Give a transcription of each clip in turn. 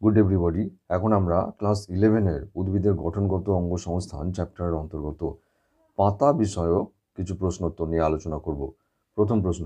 Good everybody এখন আমরা class ইলেভেনের উদ্ভিদের গঠনগত অঙ্গ সংস্থান চ্যাপ্টারের অন্তর্গত পাতা বিষয়ক কিছু প্রশ্নোত্তর নিয়ে আলোচনা করব। প্রথম প্রশ্ন,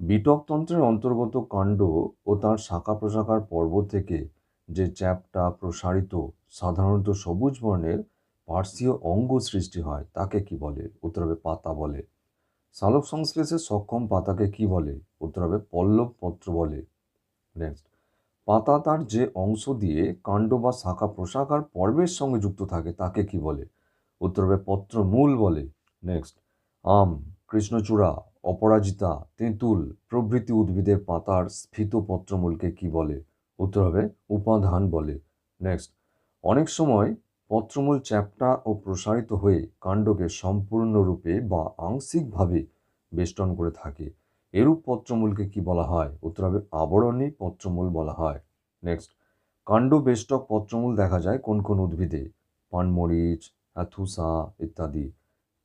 বিটকতন্ত্রের অন্তর্গত কাণ্ড ও তার শাখা প্রশাখার পর্ব থেকে যে চ্যাপটা প্রসারিত সাধারণত সবুজ বর্ণের পার্শ্বীয় অঙ্গ সৃষ্টি হয়, তাকে কি বলে? উত্তর হবে পাতা বলে। সালোক সংশ্লেষে সক্ষম পাতাকে কি বলে? উত্তর হবে পল্লব পত্র বলে। নেক্সট পাতা তার যে অংশ দিয়ে কাণ্ড বা শাখা প্রশাখার পর্বের সঙ্গে যুক্ত থাকে, তাকে কি বলে? উত্তর হবে পত্রমূল বলে। নেক্সট আম, কৃষ্ণচূড়া, অপরাজিতা, তেঁতুল, প্রভৃতি উদ্ভিদের পাতার স্ফীত পত্রমূলকে কি বলে? উত্তর হবে উপাদান বলে। নেক্সট অনেক সময় পত্রমূল চ্যাপ্টা ও প্রসারিত হয়ে কাণ্ডকে সম্পূর্ণরূপে বা আংশিকভাবে বেষ্টন করে থাকে। এরূপ পত্রমূলকে কি বলা হয়? উত্তর হবে, আবরণী পত্রমূল বলা হয়। নেক্সট কাণ্ড বেষ্টক পত্রমূল দেখা যায় কোন কোন উদ্ভিদে? পানমরিচ, অ্যাথুসা ইত্যাদি।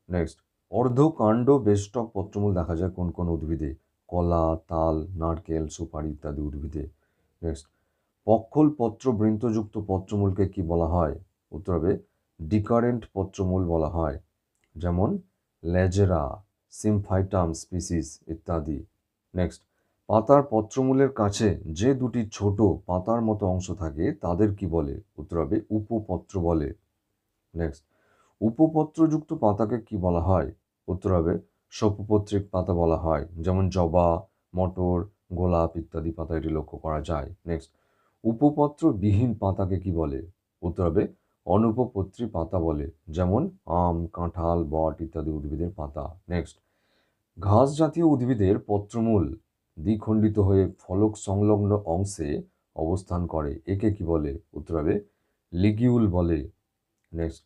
নেক্সট অর্ধকাণ্ড বেষ্টক পত্রমূল দেখা যায় কোন কোন উদ্ভিদে? কলা, তাল, নারকেল, সুপারি ইত্যাদি উদ্ভিদে। নেক্সট পক্ষল পত্র বৃন্তযুক্ত পত্রমূলকে কি বলা হয়? উত্তর হবে, ডিকারেন্ট পত্রমূল বলা হয়। যেমন, লেজেরা সিমফাইটাম স্পিসিস ইত্যাদি। নেক্সট, পাতার পত্রমূলের কাছে যে দুটি ছোট পাতার মতো অংশ থাকে, তাদের কি বলে? উত্তর হবে উপপত্র বলে। নেক্সট, উপপত্রযুক্ত পাতাকে কি বলা হয়? উত্তর হবে সপুপত্রিক পাতা বলা হয়, যেমন জবা, মটর, গোলাপ ইত্যাদি পাতা এটি লক্ষ্য করা যায়। নেক্সট, উপপত্রবিহীন পাতাকে কি বলে? উত্তর হবে অনুপপত্রী পাতা বলে, যেমন আম, কাঁঠাল, বট ইত্যাদি উদ্ভিদের পাতা। নেক্সট ঘাস জাতীয় উদ্ভিদের পত্রমূল দ্বিখণ্ডিত হয়ে ফলক সংলগ্ন অংশে অবস্থান করে। একে কি বলে? উত্তর হবে লিগিউল বলে। নেক্সট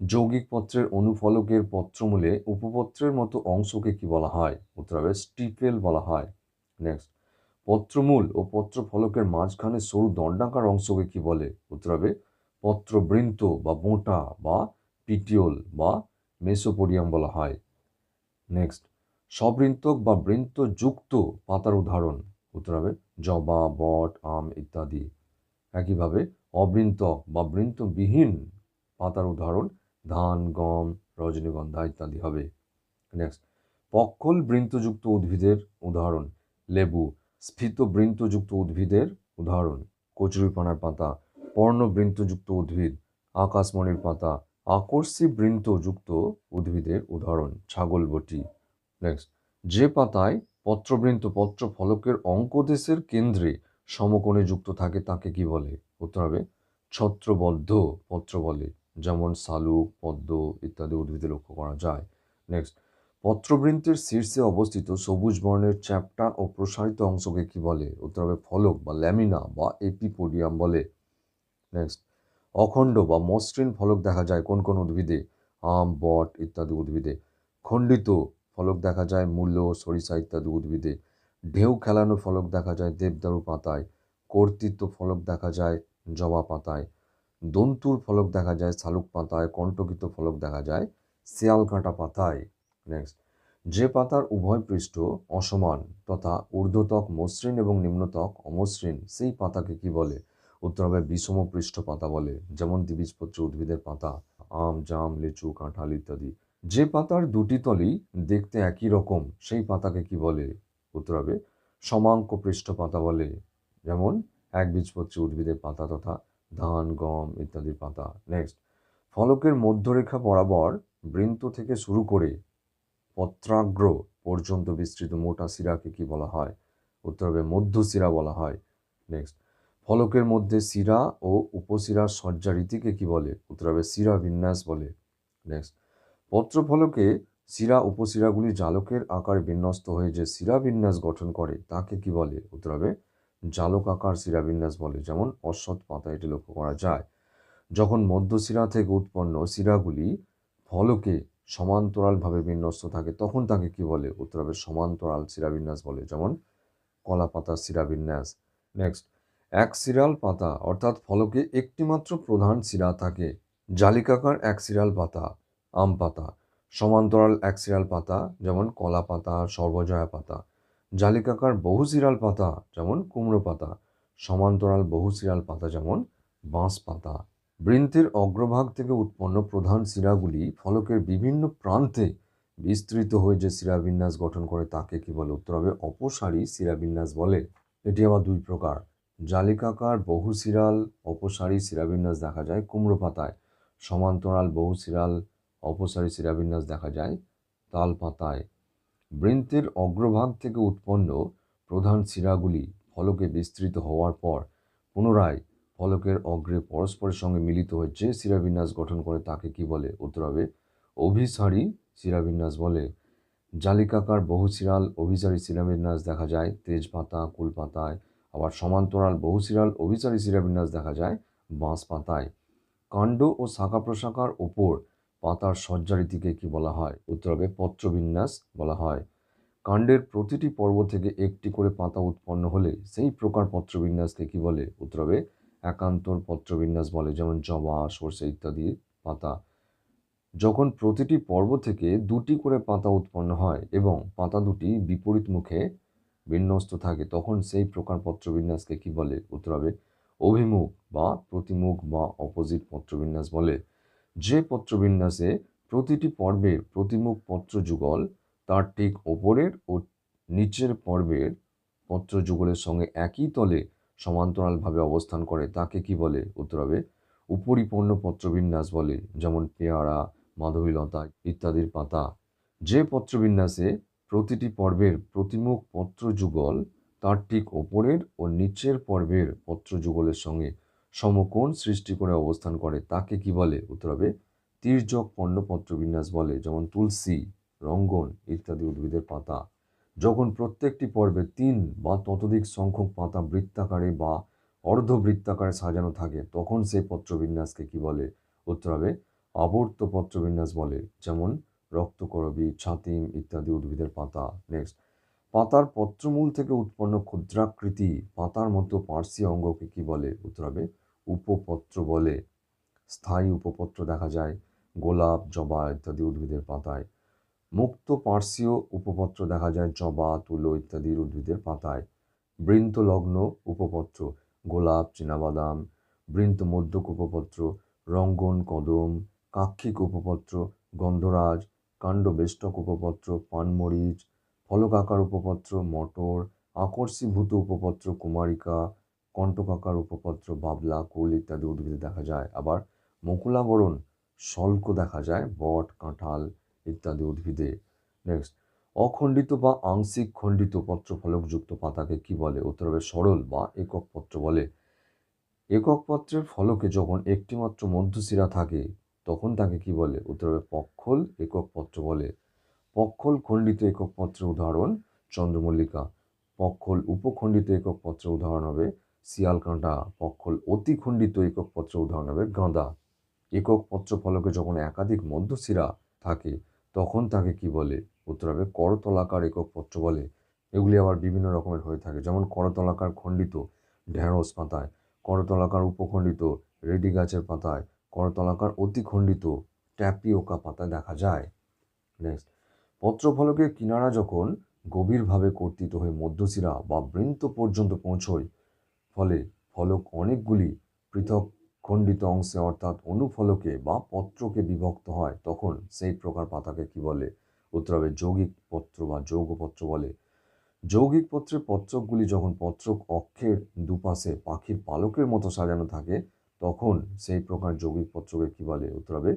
যৌগিক পত্রের অনুফলকের পত্রমূলে উপপত্রের মতো অংশকে কি বলা হয়? উত্তর হবে স্টিপেল বলা হয়। নেক্সট পত্রমূল ও পত্রফলকের মাঝখানে সরু দণ্ডাকার অংশকে কি বলে? উত্তর হবে পত্রবৃন্ত বা মোটা বা পিটিওল বা মেসোপোডিয়াম বলা হয়। নেক্সট সবৃন্তক বা বৃন্তযুক্ত পাতার উদাহরণ। উত্তর হবে জবা, বট, আম ইত্যাদি। একইভাবে অবৃন্তক বা বৃন্তবিহীন পাতার উদাহরণ ধান, গম, রজনীগন্ধা ইত্যাদি হবে। নেক্সট পক্ষল বৃন্তযুক্ত উদ্ভিদের উদাহরণ। লেবু, স্ফীত বৃন্তযুক্ত উদ্ভিদের উদাহরণ। কচুরিপানার পাতা পর্ণবৃন্তযুক্ত উদ্ভিদ, আকাশমণির পাতা, আকর্ষী বৃন্তযুক্ত উদ্ভিদের উদাহরণ, ছাগল বটি। নেক্সট যে পাতায় পত্রবৃন্ত পত্র ফলকের অঙ্কদেশের কেন্দ্রে সমকোণে যুক্ত থাকে তাকে কি বলে? উত্তর হবে, ছত্রবদ্ধ পত্র বলে যেমন শালুক, পদ্ম ইত্যাদি উদ্ভিদে লক্ষ্য করা যায়। নেক্সট পত্রবৃন্তের শীর্ষে অবস্থিত সবুজ বর্ণের চ্যাপ্টা ও প্রসারিত অংশকে কি বলে? উত্তর হবে, ফলক বা ল্যামিনা বা এপিপোডিয়াম বলে। নেক্সট অখণ্ড বা মসৃণ ফলক দেখা যায় কোন কোন উদ্ভিদে? আম, বট ইত্যাদি উদ্ভিদে। খণ্ডিত ফলক দেখা যায় মূল্য সরিষা ইত্যাদি উদ্ভিদে। ঢেউ খেলানো ফলক দেখা যায় দেবদারু পাতায়। কর্তৃত্ব ফলক দেখা যায় জবা পাতায়। দন্তুর ফলক দেখা যায় শালুক পাতায়। কণ্টকিত ফলক দেখা যায় শিয়াল কাঁটা পাতায়। নেক্সট যে পাতার উভয় পৃষ্ঠ অসমান তথা ঊর্ধ্বতক মসৃণ এবং নিম্নতক অমসৃণ, সেই পাতাকে কি বলে? উত্তর হবে বিষম পৃষ্ঠ পাতা বলে, যেমন দ্বিবীজপত্র উদ্ভিদের পাতা, আম, জাম, লিচু, কাঁঠাল ইত্যাদি। যে পাতার দুটি তলই দেখতে একই রকম, সেই পাতাকে কি বলে? উত্তর হবে সমাঙ্ক পৃষ্ঠ পাতা বলে, যেমন এক বীজপত্রী উদ্ভিদের পাতা তথা ধান, গম ইত্যাদির পাতা। নেক্সট ফলকের মধ্যরেখা বরাবর বৃন্ত থেকে শুরু করে পত্রাগ্র পর্যন্ত বিস্তৃত মোটা শিরাকে কি বলা হয়? উত্তর হবে মধ্যশিরা বলা হয়। নেক্সট ফলকের মধ্যে শিরা ও উপশিরার সজ্জা রীতিকে কি বলে? উত্তর হবে শিরা বিন্যাস বলে। নেক্সট পত্রফলকে শিরা উপশিরাগুলি জালকের আকারে বিন্যস্ত হয়ে যে শিরাবিন্যাস গঠন করে, তাকে কি বলে? উত্তর হবে জালক আকার শিরাবিন্যাস বলে, যেমন অশ্বৎ পাতা এটি লক্ষ্য করা যায়। যখন মধ্যশিরা থেকে উৎপন্ন শিরাগুলি ফলকে সমান্তরালভাবে বিন্যস্ত থাকে, তখন তাকে কি বলে? উত্তর হবে সমান্তরাল শিরাবিন্যাস বলে, যেমন কলা পাতার শিরাবিন্যাস নেক্সট এক সিরাল পাতা, অর্থাৎ ফলকে একটিমাত্র প্রধান শিরা থাকে। জালিকাকার এক সিরাল পাতা, আম পাতা। সমান্তরাল এক সিরাল পাতা, যেমন কলা পাতা, সর্বজয়া পাতা। জালিকাকার বহু সিরাল পাতা, যেমন কুমড়ো পাতা। সমান্তরাল বহুশিরাল পাতা, যেমন বাঁশ পাতা। বৃন্তের অগ্রভাগ থেকে উৎপন্ন প্রধান শিরাগুলি ফলকের বিভিন্ন প্রান্তে বিস্তৃত হয়ে যে শিরাবিন্যাস গঠন করে, তাকে কি বলে? উত্তর হবে অপসারী শিরাবিন্যাস বলে। এটি আবার দুই প্রকার। জালিকাকার বহুশিরাল অপসারী শিরাবিন্যাস দেখা যায় কুমড়ো পাতায়। সমান্তরাল বহুশিরাল অপসারী শিরাবিন্যাস দেখা যায় তাল পাতায়। বৃন্তের অগ্রভাগ থেকে উৎপন্ন প্রধান শিরাগুলি ফলকে বিস্তৃত হওয়ার পর পুনরায় ফলকের অগ্রে পরস্পরের সঙ্গে মিলিত হয়ে যে শিরাবিন্যাস গঠন করে তাকে কি বলে? উত্তর হবে, অভিসারী শিরাবিন্যাস বলে। জালিকাকার বহু বহুশিরাল অভিসারী শিরাবিন্যাস দেখা যায় তেজপাতা, কুলপাতায় আবার সমান্তরাল বহুশিরাল অভিসারী শিরাবিন্যাস দেখা যায় বাঁশ পাতায়। কাণ্ড ও শাখা প্রশাখার ওপর পাতার সজ্জারীতিকে কি বলা হয়? উত্তর হবে পত্রবিন্যাস বলা হয়। কাণ্ডের প্রতিটি পর্ব থেকে একটি করে পাতা উৎপন্ন হলে সেই প্রকার পত্রবিন্যাসকে কি বলে? উত্তর হবে একান্তর পত্রবিন্যাস বলে, যেমন জবা, সর্ষে ইত্যাদি পাতা। যখন প্রতিটি পর্ব থেকে দুটি করে পাতা উৎপন্ন হয় এবং পাতা দুটি বিপরীত মুখে বিন্যস্ত থাকে, তখন সেই প্রকার পত্রবিন্যাসকে কি বলে? উত্তর হবে, অভিমুখ বা প্রতিমুখ বা অপোজিট পত্রবিন্যাস বলে। যে পত্রবিন্যাসে প্রতিটি পর্বের প্রতিমুখ পত্র যুগল, তার ঠিক ওপরের ও নিচের পর্বের পত্র যুগলের সঙ্গে একই তলে সমান্তরালভাবে অবস্থান করে, তাকে কি বলে? উত্তর হবে উপরিপন্ন পত্রবিন্যাস বলে, যেমন পেয়ারা, মাধবীলতা ইত্যাদির পাতা। যে পত্রবিন্যাসে প্রতিটি পর্বের প্রতিমুখ পত্র যুগল তার ঠিক ওপরের ও নিচের পর্বের পত্র যুগলের সঙ্গে সমকোণ সৃষ্টি করে অবস্থান করে। তাকে কি বলে? উত্তর হবে, তির্যক পণ্য বিন্যাস বলে, যেমন তুলসী, রঙ্গন ইত্যাদি উদ্ভিদের পাতা। যখন প্রত্যেকটি পর্বে তিন বা ততোধিক সংখ্যক পাতা বৃত্তাকারে বা অর্ধবৃত্তাকারে সাজানো থাকে, তখন সেই পত্রবিন্যাসকে কি বলে? উত্তর হবে আবর্ত পত্রবিন্যাস বলে, যেমন রক্তকরবী ছাতিম ইত্যাদি উদ্ভিদের পাতা। নেক্সট পাতার পত্রমূল থেকে উৎপন্ন ক্ষুদ্রাকৃতি, পাতার মতো পার্সি অঙ্গকে কি বলে? উত্তর হবে উপপত্র বলে। স্থায়ী উপপত্র দেখা যায়, গোলাপ, জবা ইত্যাদি উদ্ভিদের পাতায়। মুক্ত পার্শ্বীয় উপপত্র দেখা যায়, জবা, তুলো ইত্যাদির উদ্ভিদের পাতায়। বৃন্তলগ্ন উপপত্র, গোলাপ, চীনাবাদাম। বৃন্ত মধ্যক উপপত্র, রঙ্গন, কদম, কাক্ষিক উপপত্র, গন্ধরাজ কাণ্ডবেষ্টক উপপত্র, পানমরিচ, ফলকাকার উপপত্র, মটর, আকর্ষীভূত উপপত্র, কুমারিকা, কণ্টকাকার উপপত্র, বাবলা, কুল ইত্যাদি উদ্ভিদে দেখা যায়। আবার মুকুলাবরণ শল্ক দেখা যায়, বট, কাঁঠাল ইত্যাদি উদ্ভিদে। নেক্সট অখণ্ডিত বা আংশিক খণ্ডিত পত্র ফলকযুক্ত পাতাকে কি বলে? উত্তর হবে সরল বা একক পত্র বলে। একক পত্রের ফলকে যখন একটিমাত্র মধ্যশিরা থাকে তখন তাকে কি বলে? উত্তর হবে পক্ষল একক পত্র বলে। পক্ষল খণ্ডিত একক পত্রের উদাহরণ চন্দ্রমল্লিকা। পক্ষল উপখণ্ডিত একক পত্রের উদাহরণ হবে শিয়ালকাঁটা পক্ষল অতিখণ্ডিত একক পত্রের উদাহরণ হবে গাঁদা। একক পত্র ফলকে যখন একাধিক মধ্যশিরা থাকে, তখন তাকে কি বলে? উত্তর হবে করতলাকার একক পত্র বলে। এগুলি আবার বিভিন্ন রকমের হয়ে থাকে। যেমন করতলাকার খণ্ডিত ঢেঁড়স পাতায়, করতলাকার উপখণ্ডিত রেডি গাছের পাতায় করতলাকার অতিখণ্ডিত ট্যাপিওকা পাতা দেখা যায়। নেক্সট। পত্রফলকের কিনারা যখন গভীরভাবে কর্তিত হয়ে মধ্যশিরা বা বৃন্ত পর্যন্ত পৌঁছয়, ফলে ফলক অনেকগুলি পৃথক খণ্ডিত অংশে অর্থাৎ অনুফলকে বা পত্রকে বিভক্ত হয়, তখন সেই প্রকার পাতাকে কি বলে? উত্তর হবে যৌগিক পত্র বা যৌগপত্র বলে। যৌগিক পত্রের পত্রকগুলি যখন পত্রক অক্ষের দুপাশে পাখির পালকের মতো সাজানো থাকে তখন সেই প্রকার যৌগিক পত্রকে কি বলে? উত্তর হবে,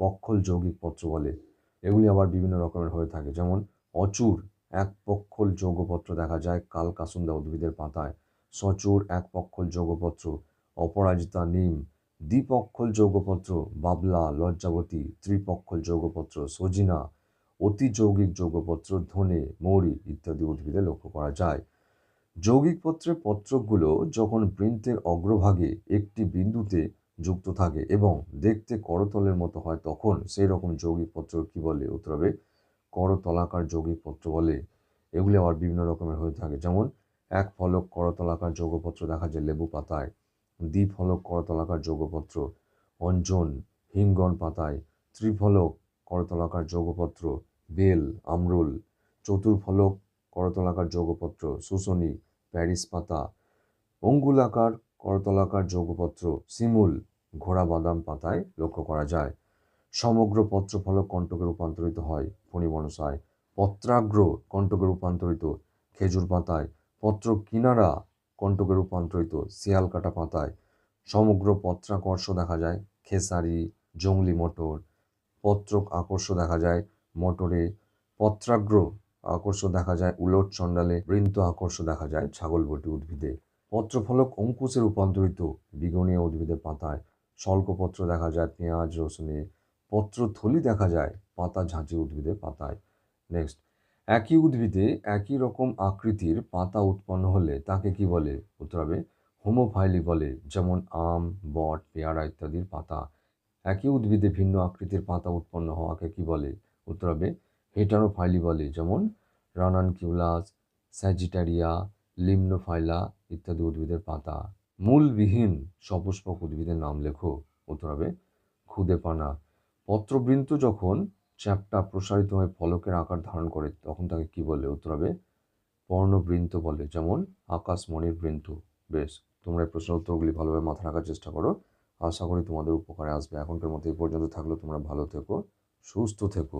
পক্ষল যৌগিক পত্র বলে। এগুলি আবার বিভিন্ন রকমের হয়ে থাকে। যেমন, অচুর এক পক্ষল যৌগপত্র দেখা যায় কাল কাসুন্দা উদ্ভিদের পাতায়। সচুর এক পক্ষল যৌগপত্র, অপরাজিতা নিম, দ্বিপক্ষল যৌগপত্র, বাবলা, লজ্জাবতী, ত্রিপক্ষল যৌগপত্র, সজিনা, অতি যৌগিক যৌগপত্র, ধনে, মৌরি ইত্যাদি উদ্ভিদে লক্ষ্য করা যায়। যৌগিক পত্রের পত্রকগুলো যখন বৃন্তের অগ্রভাগে একটি বিন্দুতে যুক্ত থাকে এবং দেখতে করতলের মতো হয় তখন সেই রকম যৌগিক পত্র কি বলে উত্তর হবে করতলাকার যৌগিক পত্র বলে। এগুলি আবার বিভিন্ন রকমের হয়ে থাকে। যেমন, এক ফলক করতলাকার যৌগপত্র দেখা যায় লেবু পাতায়। দ্বিফলক করতলাকার যৌগপত্র অঞ্জন, হিঙ্গন পাতায়। ত্রিফলক করতলাকার যৌগপত্র বেল, আমরুল। চতুর্ফলক করতলাকার যোগপত্র শুশনি প্যারিস পাতা, অঙ্গুলাকার করতলাকার যোগপত্র শিমুল ঘোড়া বাদাম পাতায় লক্ষ্য করা যায়। সমগ্র পত্রফলক কণ্টকে রূপান্তরিত হয় ফণিবনসায়। পত্রাগ্র কণ্টকে রূপান্তরিত খেজুর পাতায়। পত্র কিনারা কণ্টকে রূপান্তরিত শিয়াল কাটা পাতায়। সমগ্র পত্রাকর্ষ দেখা যায় খেসারি, জংলি মটর। পত্রক আকর্ষ দেখা যায় মটরে। পত্রাগ্র আকর্ষ দেখা যায়, উলট চণ্ডালে বৃন্ত আকর্ষ দেখা যায় ছাগলবটি উদ্ভিদে। পত্রফলক অঙ্কুশে রূপান্তরিত, বিগনীয় উদ্ভিদের পাতায় শল্কপত্র দেখা যায়, পেঁয়াজ, রসুনে পত্রথলি দেখা যায়, পাতা ঝাঁচি উদ্ভিদের পাতায়। নেক্সট একই উদ্ভিদে একই রকম আকৃতির পাতা উৎপন্ন হলে তাকে কি বলে? উত্তর হবে, হোমোফাইলি বলে, যেমন আম, বট, পেয়ারা ইত্যাদির পাতা। একই উদ্ভিদে ভিন্ন আকৃতির পাতা উৎপন্ন হওয়াকে কি বলে? উত্তর হবে হেটারোফাইলি বলে যেমন রানানকিউলাস স্যাজিটারিয়া লিমনোফাইলা ইত্যাদি উদ্ভিদের পাতা। মূলবিহীন সপুষ্পক উদ্ভিদের নাম লেখো, উত্তর হবে খুদে পানা পত্রবৃন্ত যখন চ্যাপটা প্রসারিত হয়ে ফলকের আকার ধারণ করে, তখন তাকে কি বলে? উত্তর হবে পর্ণবৃন্ত বলে, যেমন আকাশমণির বৃন্ত। বেশ, তোমরা এই প্রশ্নের উত্তরগুলি ভালোভাবে মাথায় রাখার চেষ্টা করো। আশা করি তোমাদের উপকারে আসবে। এখনকার মতো এই পর্যন্ত থাকলেও তোমরা ভালো থেকো, সুস্থ থেকো।